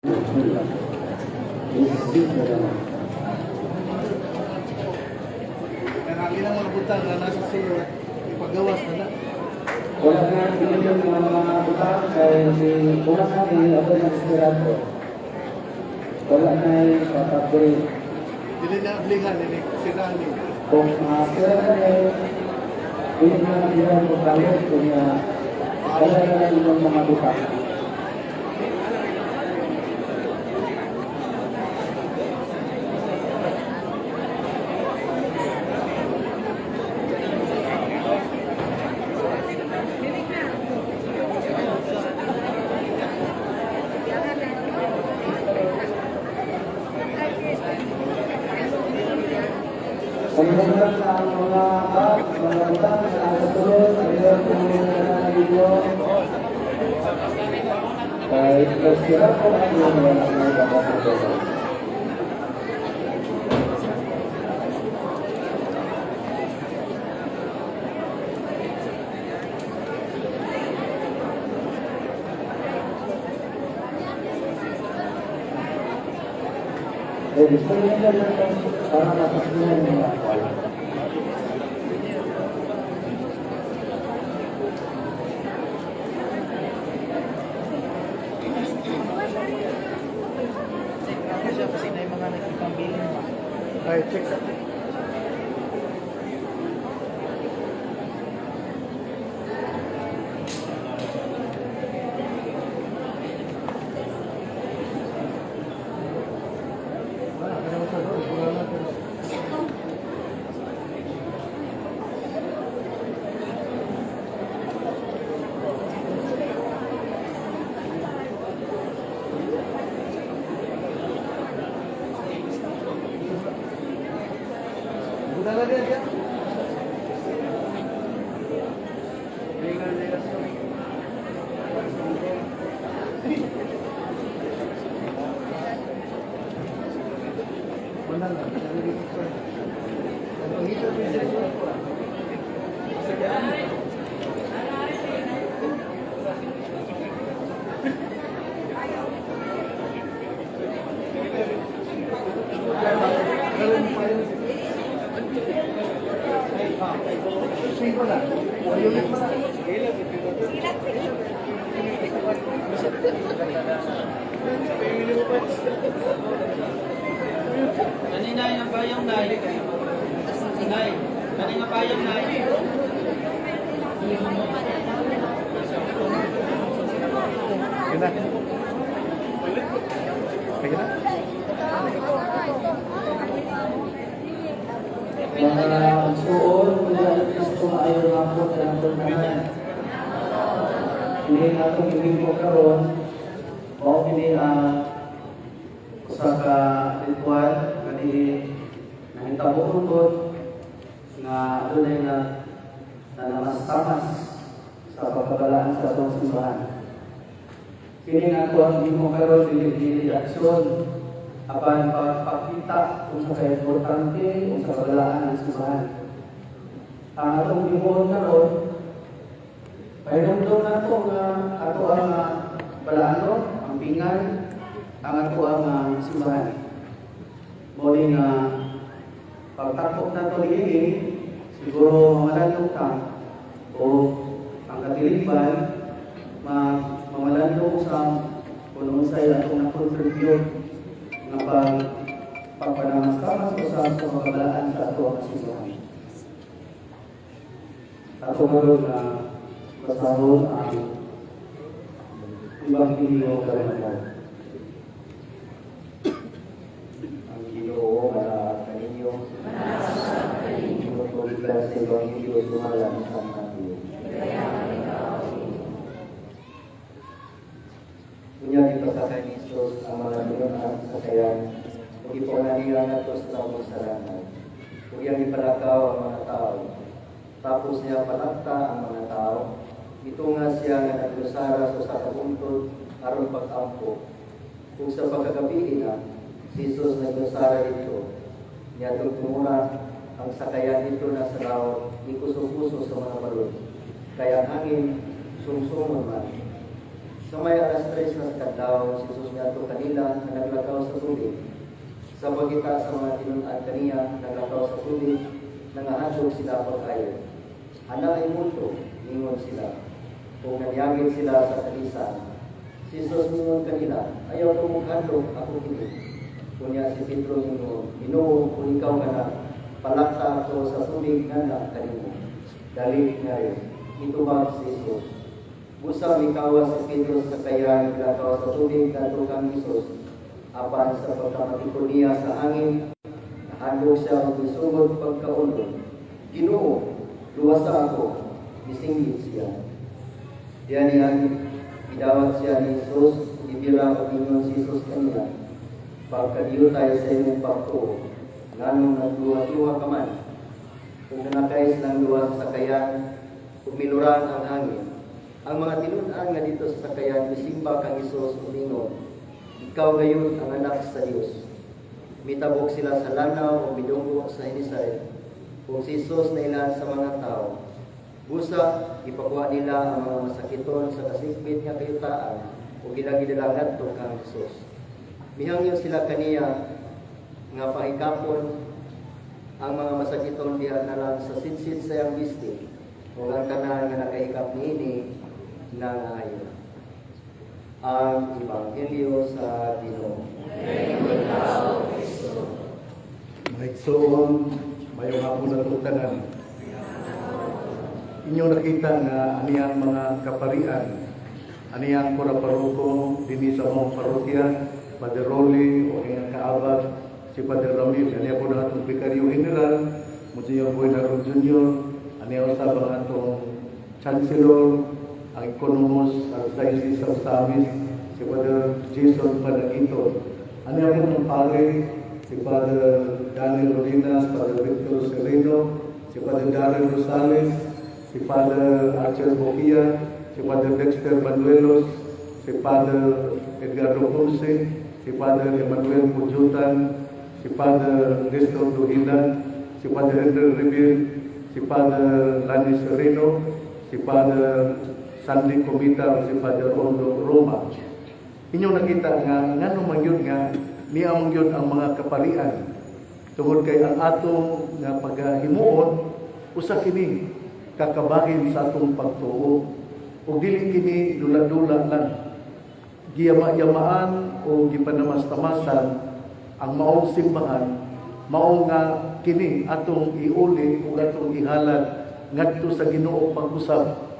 Karami na mga butang na nasa siyo, ipagawas na na. Wala na pinili yung mga mga utang kaya si una na ni ako na sirado. Wala na yung katabri. Dili na ablihan, ini sirani. Kung mga sirado na hindi na nabilang ko kami kung uh, wala na yung mga utang. Pagkakas sa mga bag, mga utang sa kasunod, ayaw ko na nalilyo. Kahit nasira ko ang yung mga mga kapatid. Eh, gusto nila lang para mapasunan nila. Siya kasi na yung mga nagpapambilin pa. Ay, check sa Buta na din siya. Wala na. Ang hito din siya ko. Sino na? Ayun mo na. Kanina yung bayang nai. Nai. Kanina bayang nai. Yun na. Ayun na. Mga suon, nila gusto ayaw nga po sa tulungan. Hindi nga itong hindi ko karoon, o hindi ah, sa ka ritual, kani nahintabo ko po, nga doon ay na na namastamas sa pagkabalaan sa itong simbahan. Kini nga ito ang hindi mo karoon, dili-dili aksyon, apan pagpakita kung sa importante kung sa paglalaan ng simbahan. Ang atong gibuon karon Pahinumdum na po nga ato ang uh, balaano, ang pingan, ang ato ang uh, simbahan. Muli nga pagtapok na ito niini, siguro mamalandong ka o ang katiliban, ma mamalandong sa kung sa atong na-contribute nga pag pagpanamastamas ko sa sa pagkabalaan sa ato ang simbahan. Ato karon na basahon ang Ebanghelyo karanagan. ang Ginoo para kaninyo. Tumutulad sa Ebanghelyo sumalang sa Matthew. Kunya dito sa kay Jesus ang mga binunan sa kayan. Kung ipanganihan na ito sa mga sarangan. Kung iyang ipalakaw ang mga tao. Tapos niya palakta ang mga tao. Ito nga siya nga naglusara sa sa kabuntod aron pag-ampo. Kung sa pagkagabi na, si Jesus naglusara dito. Niya tugmura ang sakayan dito na sa laot, ikuso-puso sa mga balon. Kaya ang hangin, sumsumon man. Sa may alas 3 na kadlaw, si Jesus niya to kanila nila nga naglakaw sa tubig. Sa pagkita sa mga tinunan kaniya naglakaw sa tubig, nangahandog sila pagkayo. Ana ay multo, ingon sila. Kung nanyagin sila sa kalisan, si Jesus ningon kanila, ayaw ko maghandog, ako kini. Kunya si Pedro ningon, Ginoo, kung ikaw nga na, palakta ako sa tubig nga na kanimo. Dali nga rin, itubag si Jesus. Busa mikawa si Pedro sa kaya naglakaw sa tubig kadto kang Hesus. Apan sa pagkamatiko niya sa hangin, nahandog siya og isugod pagkaulod. Ginoo, luwasa ako, gisinggit siya. Diyan niya idawat siya ni Jesus, ibira o ingon si Jesus kaniya. Pagkadiyo tayo sa imong pagtuo, nganong nagluwa-luwa ka man. Kung nanakay silang luwa sa sakayan, umiluran ang hangin, ang mga tinunan nga dito sa sakayan, isimba kang Isos ulingon, ikaw gayon ang anak sa Dios. Mitabok sila sa lanaw o midunggo sa hinisay. Kung si Isos na ilan sa mga tao, busa, ipakuha nila ang mga masakiton sa kasikbit nga kayutaan o ginagidalagat to kang Isos. Mihangyo sila kaniya nga pahikapon ang mga masakiton diha na lang sa sinsit sa iyang bisti o ang tanan nga nakahikap niini nangayo. Ang Ebanghelyo sa Ginoo. Maigsoon, mayong hapon na tutanan. Inyo nakita nga aniyang mga kaparian, aniyang pura paruko, dini sa mong parokya, Padre Rolly, o iyang kaabag, si Padre Ramil, aniya po na itong Vicario General, Monsignor Boy Naron Jr., aniya sa mga itong Chancellor, ang Economos, ang Diocese of Samis, si Padre Jason Panagito, aniya po ng pare, si Father Daniel Rolinas, Father Victor Sereno, si Father Darren Rosales, si Father Archer Bokia, si Father Dexter Manuelos, si Father Edgardo Ponce, si Father Emmanuel Pujutan, si Father Nestor Duhilan, si Father Ender Reville, si Father Lani Sereno, si Father Sandy Comita, si Father Rondo Roma. Inyong nakita nga ngano man yun nga niya man yun ang mga kaparian tungod kay ang atong nga pagahimuon usa kini kakabahin sa atong pagtuo. Ug dili kini dula-dula lang. Giyama-yamaan o gipanamastamasang ang maong simbahan mao nga kini atong iuli ug atong ihalad ngadto sa Ginoo pag-usab.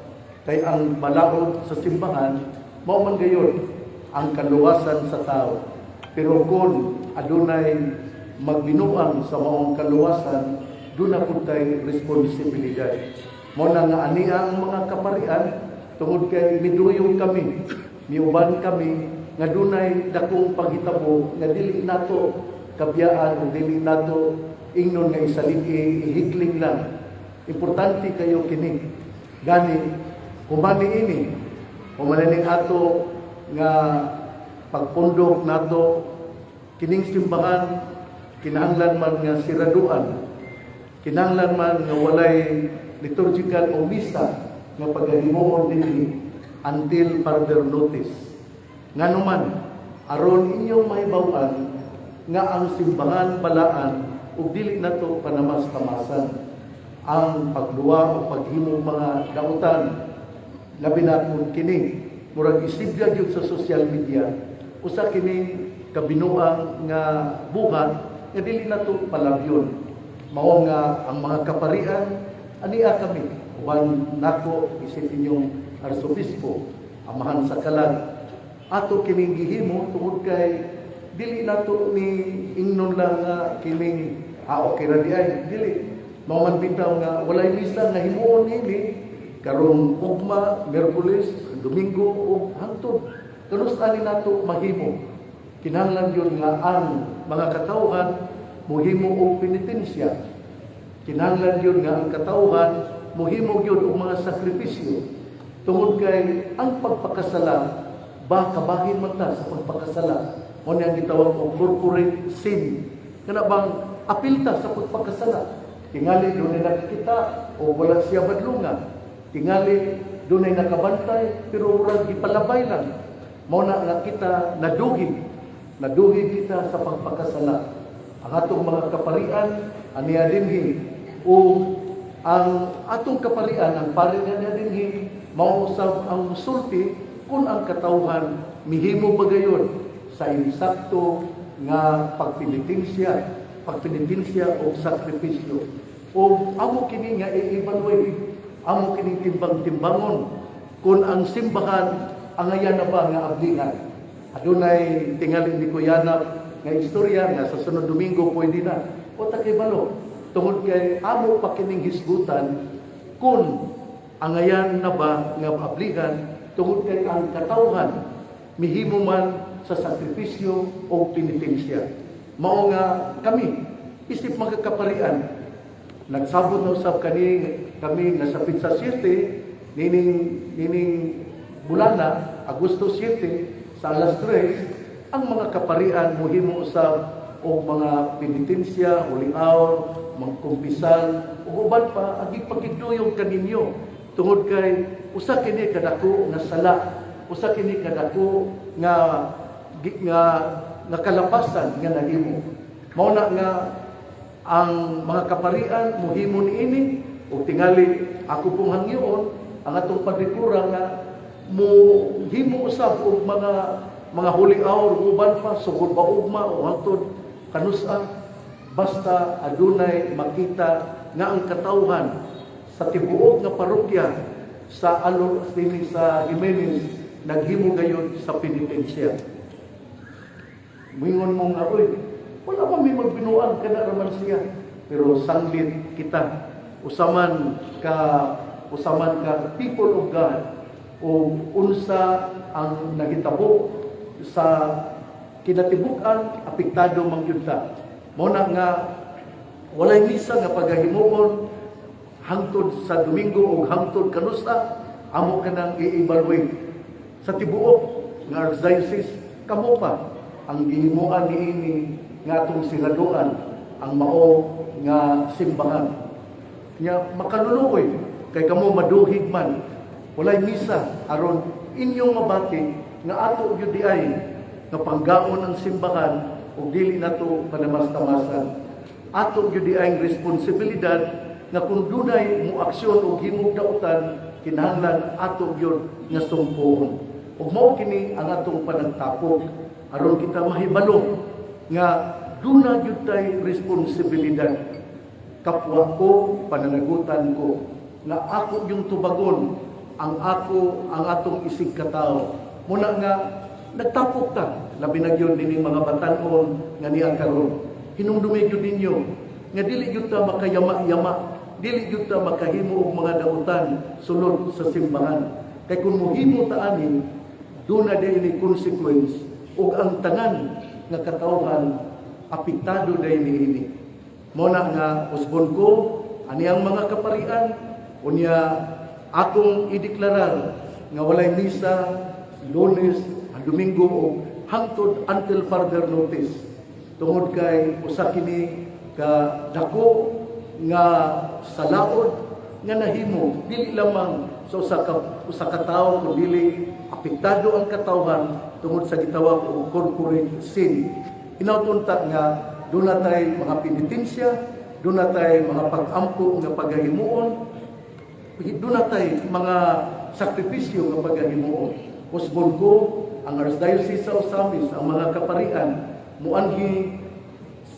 Kay ang balaod sa simbahan mao man gayon ang kaluwasan sa tao. Pero kung adunay magbinuang sa maong kaluwasan, doon na po tayo responsibilidad. Mo na nga ani ang mga kaparian, tungod kay miduyong kami, miuban kami, nga dunay dakong paghitabo, nga dili nato kabiyaan, dili nato ingnon nga isalig ihikling lang. Importante kayo kini. Gani, humani ini, humani ato nga pagpundok nato kining simbahan kinahanglan man nga siraduan kinahanglan man nga walay liturgical o misa nga pagahimuon dinhi until further notice. Nganuman aron inyong mahibaw-an nga ang simbahan balaan ug dili nato panamas-tamasan ang pagduwa o paghimo mga dautan labi na kung kini murag isibya gyud sa social media. Usa kini kabinuang nga buhat nga dili nato palabyon mao nga ang mga kaparian ania kami uban nako isip inyong arsobispo amahan sa kalag ato kining gihimo tungod kay dili nato ni ingnon lang nga kining ah okay ra di ay dili mao man bitaw nga walay misa nga himuon nini karong ugma, Merkulis, Domingo o hangtod. Ganus ani nato mahimo. Kinahanglan yun nga ang mga katawhan muhimo og penitensya. Kinahanglan yun nga ang katawhan muhimo gyud og mga sakripisyo. Tungod kay ang pagpakasala ba kabahin man ta sa pagpakasala. Mo ni ang gitawag og corporate sin. Kana bang apilta sa pagpakasala. Tingali doon na nakikita o wala siya badlungan tingali dunay nakabantay pero murag gipalabay lang mao na nga kita nadugin naduhig kita sa pagpakasala. Ang atong mga kaparian, aniya dinhi, o ang atong kaparian, ang pari nga niya dinhi, mausap ang musulti kung ang katawhan mihimo ba gayon sa insakto nga pagpinitensya, pagpinitensya o sakripisyo. O amo kini nga i-evaluate, amo kini timbang-timbangon kung ang simbahan ang ayan na ba nga ablingan. Adunay tingali ni Kuyanap nga istorya nga sa sunod Domingo pwede na. O takay balo, tungod kay amo pa kining hisgutan kung ang ayan na ba nga ablingan tungod kay ang katawhan mihimo man sa sakripisyo o penitensya. Mao nga kami isip magkakaparian nagsabot na usab kani kami nga sa Pizza City nining nining bulan na Agosto 7 sa alas 3 ang mga kaparian mohimo usab o mga penitensya, huling hour, mga kumpisal, o uban pa, ang ipagkiduyong kaninyo. Tungod kay, usa kini kadako nga sala, usa kini kadako nga, nga, nga kalapasan nga nahimo. Mao na nga, ang mga kaparian, muhimo ni ini, o tingali, ako pong hangyoon, ang atong padikura nga, mo himo usab og mga mga huling hour uban pa sugod ba ugma o kanusa basta adunay makita nga ang katawhan sa tibuok nga parokya sa alo sini sa Jimenez naghimo gayon sa penitensya Mingon mo nga, oy, wala man may magbinuang ka na naman siya. Pero sanglit kita, usaman ka, usaman ka people of God, o unsa ang nahitabo sa kinatibukan, apektado mang yun ta. Muna nga, walay misa nga pagahimuon, hangtod sa Domingo o hangtod kanusa, amo ka nang i-evaluate. Sa tibuok nga archdiocese, kamo pa ang gihimuan niini nga atong sinaduan ang mao nga simbahan. Nya makaluluoy kay kamo maduhig man walay misa aron inyong mabati nga ato gyud di ay nga panggaon ang simbahan ug dili nato panamas-tamasan. Ato gyud di ay responsibilidad nga kung dunay mo aksyon o himugdautan kinahanglan ato gyud nga sumpuon. Ug mao kini ang atong panagtapok aron kita mahibalo nga duna gyud tay responsibilidad kapwa ko pananagutan ko nga ako yung tubagon ang ako ang atong isig katao muna nga nagtapok ta labi na gyud dining mga batan-on nga niya karon hinumdumi gyud ninyo. Nga dili gyud ta makayama-yama. Dili gyud ta makahimo og mga dautan sulod sa simbahan. Kay kung mohimo ta ani duna dinhi consequence ug ang tanan nga katawhan apektado dahil niini. Muna nga usbon ko ani ang mga kaparian. Unya akong ideklarar nga walay misa Lunes ang Domingo o hangtod until further notice tungod kay usa kini ka dako nga salaod nga nahimo dili lamang sa usa ka usa ka tawo kundi apektado ang katawhan tungod sa gitawag og corporate sin. Inautunta nga doon na tayo mga penitensya, doon na tayo mga pag-ampo nga paghahimuon, doon mga sakripisyo nga paghahimuon. Usbon ko, ang Archdiocese sa Osamis, ang mga kaparian, muanhi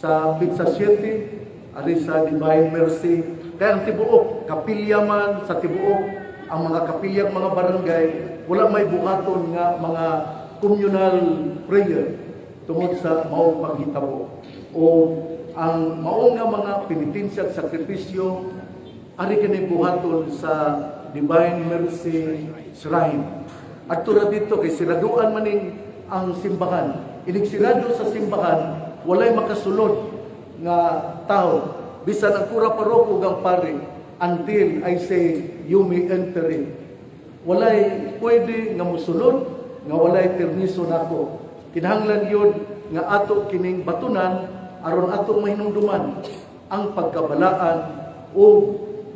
sa Pizza 7, ari sa Divine Mercy, kaya ang tibuok, kapilya man sa tibuok, ang mga kapilyang mga barangay, wala may buhaton nga mga communal prayer tungod sa maong paghitabo o ang maong nga mga penitensya at sakripisyo ari kini buhaton sa Divine Mercy Shrine. At tulad dito kay siraduan maning ang simbahan. Inig sirado sa simbahan, walay makasulod nga tao. Bisan ang kura paroko ang pare until I say you may enter in. Walay pwede nga musulod nga walay permiso nako. Kinahanglan yun nga ato kining batunan aron ato mahinumduman ang pagkabalaan o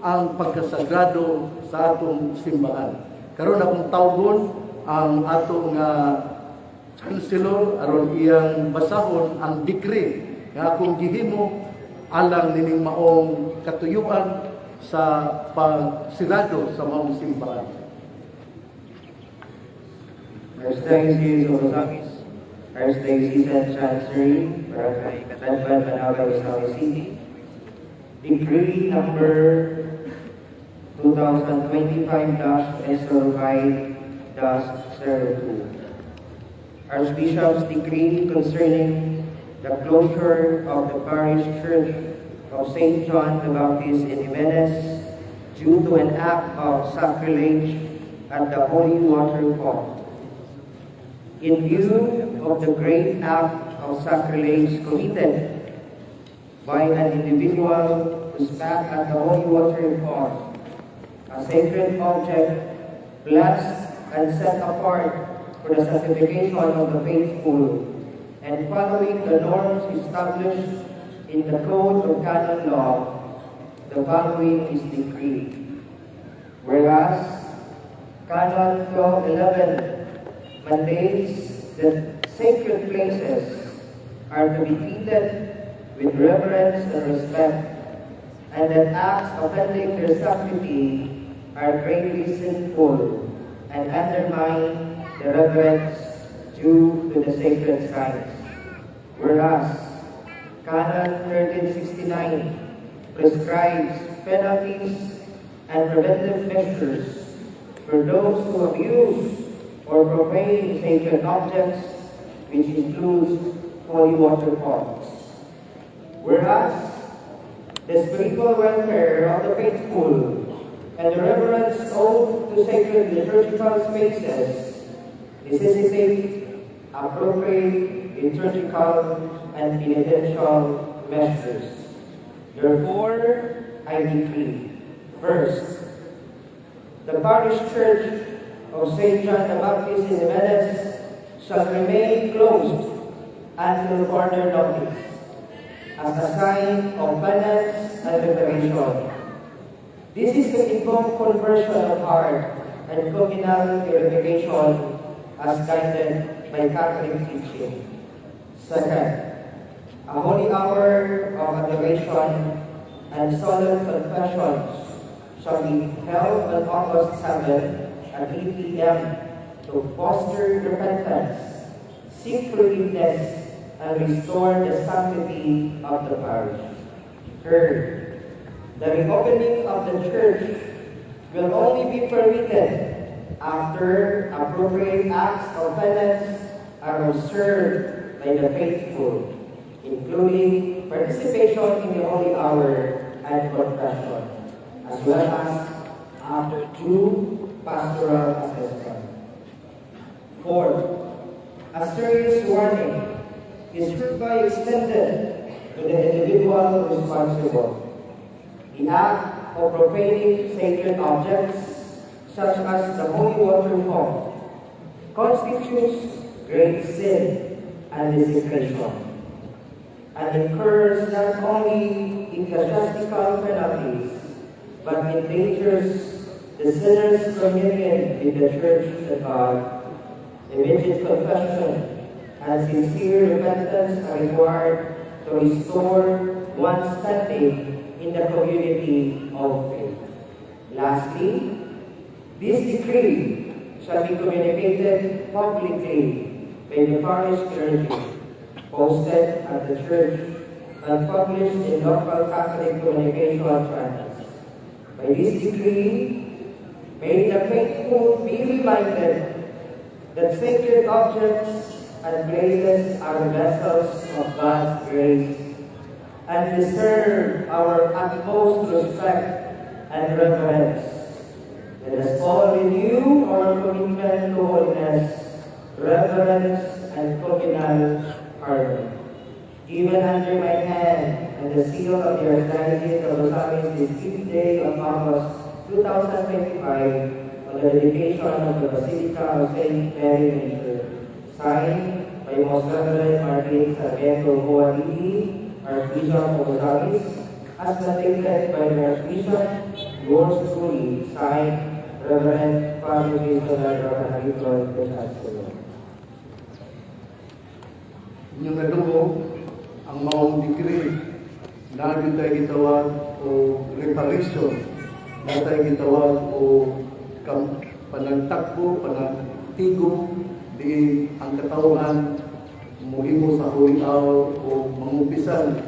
ang pagkasagrado sa atong simbahan. Karon akong tawgon ang ato nga chancellor aron iyang basahon ang decree nga akong gihimo alang nining maong katuyuan sa pagsirado sa maong simbahan. Archdiocese of Osamis, Archdiocese and Chancery, Barangay Katanban, Manawag, Osamis City. Decree number 2025-SLY-02. Archbishop's decree concerning the closure of the parish church of St. John the Baptist in Jimenez due to an act of sacrilege at the Holy Water Fall. In view of the great act of sacrilege committed by an individual who spat at the Holy Water Fall, a sacred object blessed and set apart for the sanctification of the faithful, and following the norms established in the Code of Canon Law, the following is decreed. Whereas Canon 11 mandates that sacred places are to be treated with reverence and respect, and that acts offending their sanctity are greatly sinful and undermine the reverence due to the sacred sites. Whereas Canon 1369 prescribes penalties and preventive measures for those who abuse or profane sacred objects, which includes holy waterfalls. Whereas the spiritual welfare of the faithful and the reverence owed to sacred liturgical spaces necessitate appropriate liturgical and penitential measures. Therefore, I decree, first, the parish church of St. John the Baptist in Venice shall remain closed until further notice as a sign of penance and reparation. This is the invoke conversion of heart and communal purification as guided by Catholic teaching. Second, a holy hour of adoration and solemn confessions shall be held on August 7 at 8 p.m. to foster repentance, seek forgiveness, and restore the sanctity of the parish. Third, the reopening of the church will only be permitted after appropriate acts of penance are observed by the faithful, including participation in the holy hour and confession, as well as after due pastoral assessment. Fourth, a serious warning is hereby extended to the individual responsible. The act of profaning sacred objects, such as the holy waterfall, constitutes great sin and desecration, and incurs not only ecclesiastical penalties, but endangers the sinner's communion with the church of God. Immediate confession and sincere repentance are required to restore one's standing in the community of faith. Lastly, this decree shall be communicated publicly by the parish clergy, posted at the church, and published in local Catholic communication channels. By this decree, may the faithful be reminded that sacred objects and places are vessels of God's grace and deserve our utmost respect and reverence. Let us all renew our commitment to holiness, reverence, and communal harmony. Given under my hand and the seal of the Archdiocese of Osamis this 5th day of August 2025 on the dedication of the Basilica of St. Mary Major, signed by Most Reverend Martin Sarmiento Boadili, Archbishop of Osamis, as notated by the Archbishop, yours truly, signed Reverend Father Jason Alvarado, the Chancellor. inyong nadugo ang maong degree na tayo gitawag o reparation na tayo gitawag o panagtakbo, panagtigo di ang katawhan muhimo sa huling araw o mangumpisan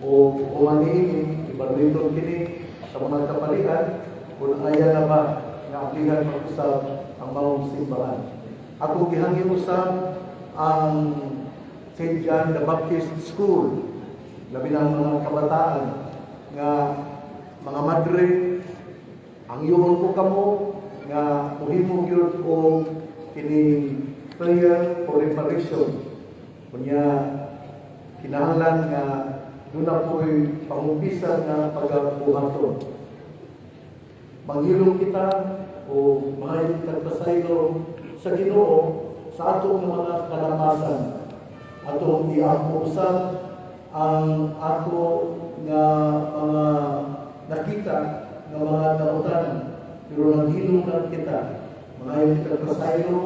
o umaniini ibarlito kini sa mga kapalian kung aya na ba nga aplihan mag-usab ang maong simbahan. Ako gihangin usab ang St. John the Baptist School labi ang mga kabataan nga mga madre ang iyong ko kamo nga muhimo gyud o kini prayer for reparation kunya kinahanglan nga doon na po'y pangumpisan nga pagabuhaton. Manghilom kita o mga kagpasaylo sa Ginoo sa atong mga kalamasan. Atong iako usab ang ako nga mga nakita nga mga kautan pero naghilom lang kita mga kagpasaylo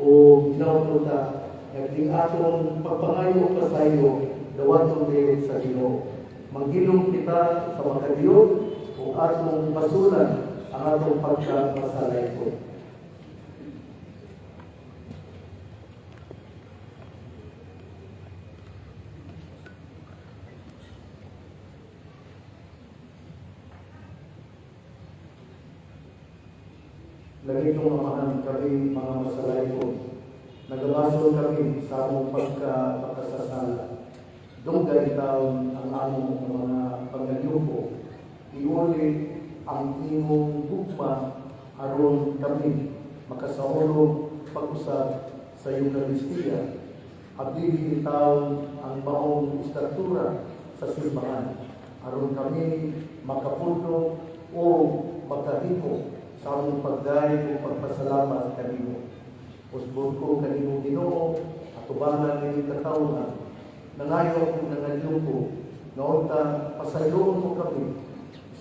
o ginawa ta naging atong pagpangayo pa sa iyo dawaton din sa Ginoo. Manghilom kita sa makadiyot o atong masulan ang atong pagkamasalay ko. Lagi kong mamahan kami mga. Nagabaso kami sa among pagka pagkasasala. Dunggay taon ang among mga paganyuko. Iuli ang imong gugma aron kami makasaulog pag-usap sa Eucharistia. Abili taon ang maong istatura sa simbahan. Aron kami makapuno o makahimo sa among pagdayo o pagpasalamat kanimo. Usbon ko kanimo Ginoo atubangan ni katawhan nangayo ko nangayo ko noonta pasayoon mo kami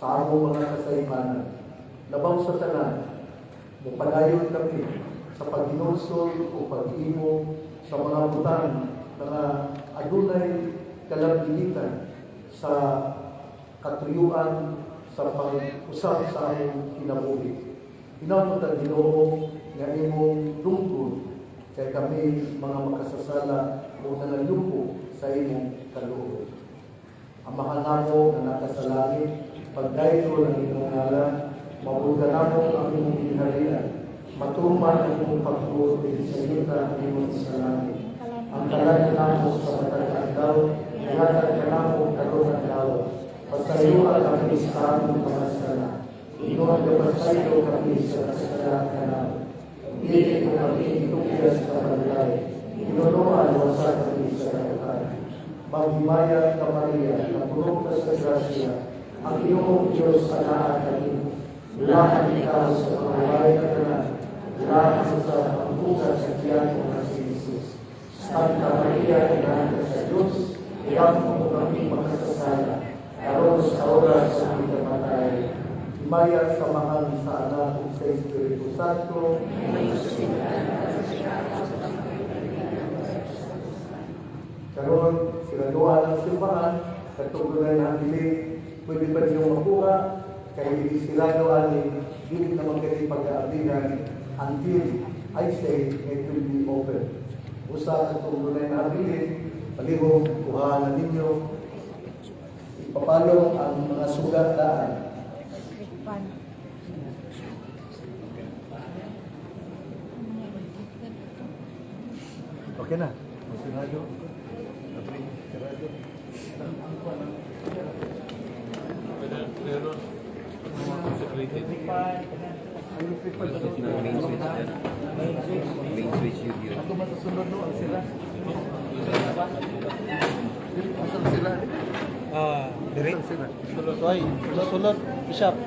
sa among mga kasaypanan labaw sa tanan mupadayon kami sa paghinulsol o pag-imo sa mga butang nga adunay kalabilitan sa katuyuan sa pag-usap sa among kinabuhi. Hinamot ang Ginoo nga imong lungkod kay kami mga makasasala o nangalumpo sa imong kaloob. Ang mahal namo na nakasalangit, pagdayo ng imong ngalan, mabulga namo ang imong ginharian, matuman ang imong pagtuo sa yuta ang imong salangit. Ang kalan namo sa matag adlaw, ingatan ka namo karon adlaw. Pasayuan kami sa among mga sala. Inuwan ka pasayo kami sa kasalanan Dili ko kami itupiyas sa panlay. Inunuan wasa kami sa kalukan. Maghimaya ka Maria, na puno ka sa grasya, ang iyong Diyos sa lahat kanino. Lahat ikaw sa pangaway ka na, lahat sa pangbukas sa tiyan mo na si Jesus. Santa Maria, Ina ka sa Diyos, iyang mo kami makasasala, karon sa oras sa aming kamatay. Maya sa mahal sa anak sa Espiritu Santo, karon sinaduan ang simbahan, katugunan ang dili, pwede pa niyong makuha, kay hindi sila doan dili naman kayo pag-aabigan until I say it will be open. Usa katugunan na abilin, palihog, kuhaan ninyo, ipapalong ang mga sugat daan, Okay na. Sigurado. Okay. Sigurado. Main switch yun yun. Ako masusunod no, ang sila. Asan sila? Ah, direct. Asan sila? Sulot, oy. Sulot, sulot. Bishop.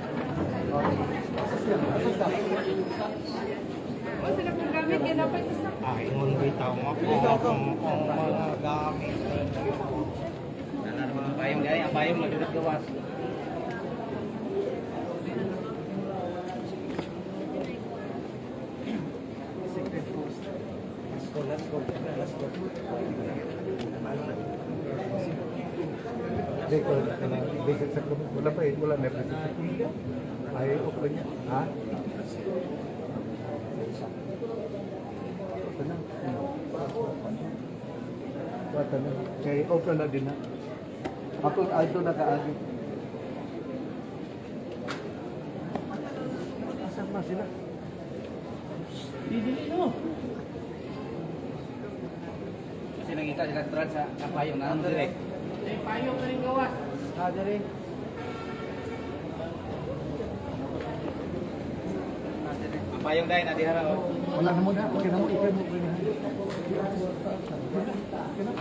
O sila kung gamit, kaya dapat isa. Ah, ingon bitaw mo ako ang ang mga gamit. Nana naman ang payong gaya, ang payong madudot gawas. Let's go, let's go. Let's go. Hindi ko na visit sa. Wala pa eh, wala may visit sa club. Ay, okay niya. Ha? Wa tanang. Kay okay na din na. Ako ay to nakaagi. Sama sila. Didili no. Kasi nakita sila trans sa kapayong na ano direct. May payong na rin gawas. Ah, dire. Kapayong dahil na dihara oh. Wala na mo na. Okay na mo. Ikay mo. Ikay na.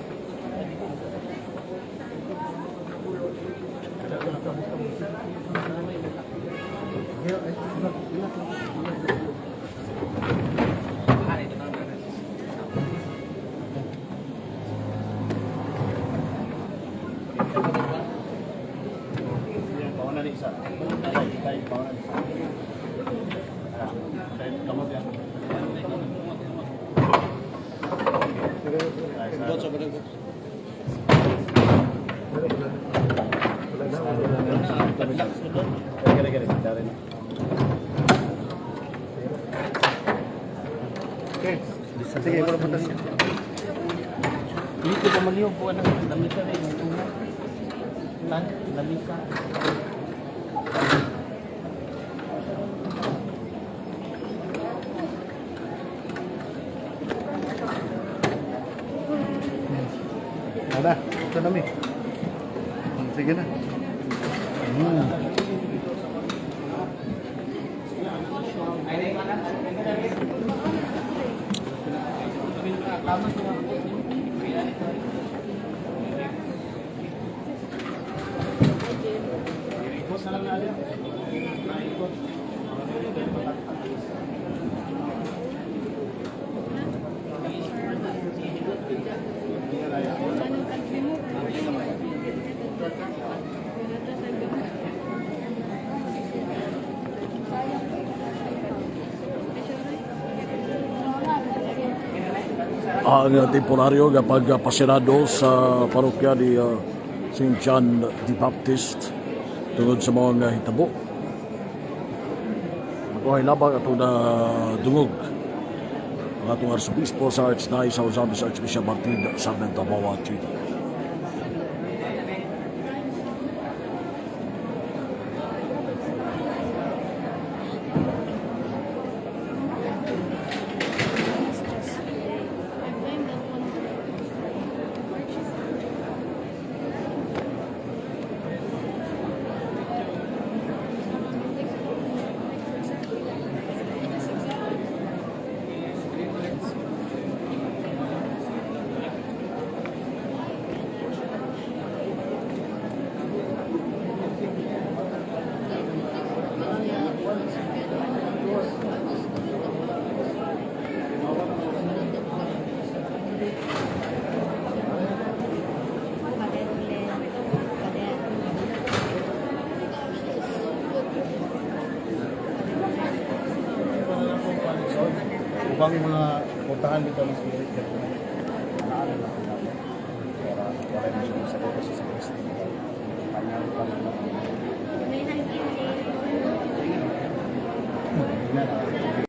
Ah, ito na. Pauna ni isa. Tay, tay, pauna ni isa. Ah, tay, kamot yan. Ay, sa- Botso ba daw? Relax mo doon. Gari, gari, gari. Okay. Sige, wala punta siya. Dito pa maliw po ano, lamisa rin yung tungo. Lan, lamisa. Ito na mi. Sige na. Hmm. Ang temporaryo nga pagpasirado sa parokya ni uh, St. John the Baptist tungod sa mga hitabo. Ako ay labang ato na dungog ang atong arsobispo sa Archdai sa Archbishop Martin Sarmen Tabawa Treaty. Puntahan dito ng spirit na